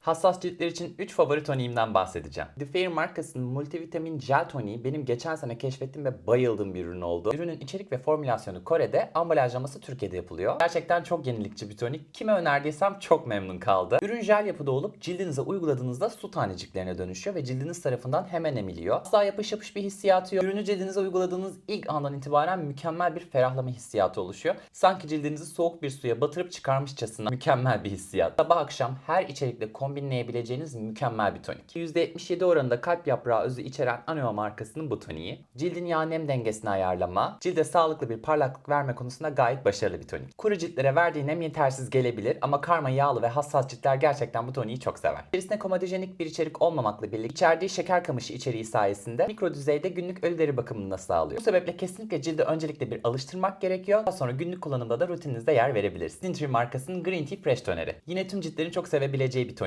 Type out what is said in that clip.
Hassas ciltler için 3 favori toniğimden bahsedeceğim. The Fair markasının multivitamin gel toniği benim geçen sene keşfettiğim ve bayıldığım bir ürün oldu. Ürünün içerik ve formülasyonu Kore'de, ambalajlaması Türkiye'de yapılıyor. Gerçekten çok yenilikçi bir tonik. Kime önerdiysem çok memnun kaldı. Ürün jel yapıda olup cildinize uyguladığınızda su taneciklerine dönüşüyor ve cildiniz tarafından hemen emiliyor. Asla yapış yapış bir hissiyatı yok. Ürünü cildinize uyguladığınız ilk andan itibaren mükemmel bir ferahlama hissiyatı oluşuyor. Sanki cildinizi soğuk bir suya batırıp çıkarmışçasına mükemmel bir hissiyat. Sabah akşam her içerikle kombinleyebileceğiniz mükemmel bir tonik. %77 oranında kalp yaprağı özü içeren Aneo markasının bu toniği. Cildin yağ nem dengesini ayarlama, cilde sağlıklı bir parlaklık verme konusunda gayet başarılı bir tonik. Kuru ciltlere verdiği nem yetersiz gelebilir ama karma yağlı ve hassas ciltler gerçekten bu toniği çok sever. İçerisinde komedojenik bir içerik olmamakla birlikte içerdiği şeker kamışı içeriği sayesinde mikro düzeyde günlük ölü deri bakımını sağlıyor. Bu sebeple kesinlikle cilde öncelikle bir alıştırmak gerekiyor. Daha sonra günlük kullanımda da rutininizde yer verebilirsiniz. Sintry markasının Green Tea Fresh Toneri. Yine tüm ciltlerin çok sevebileceği bir tonik.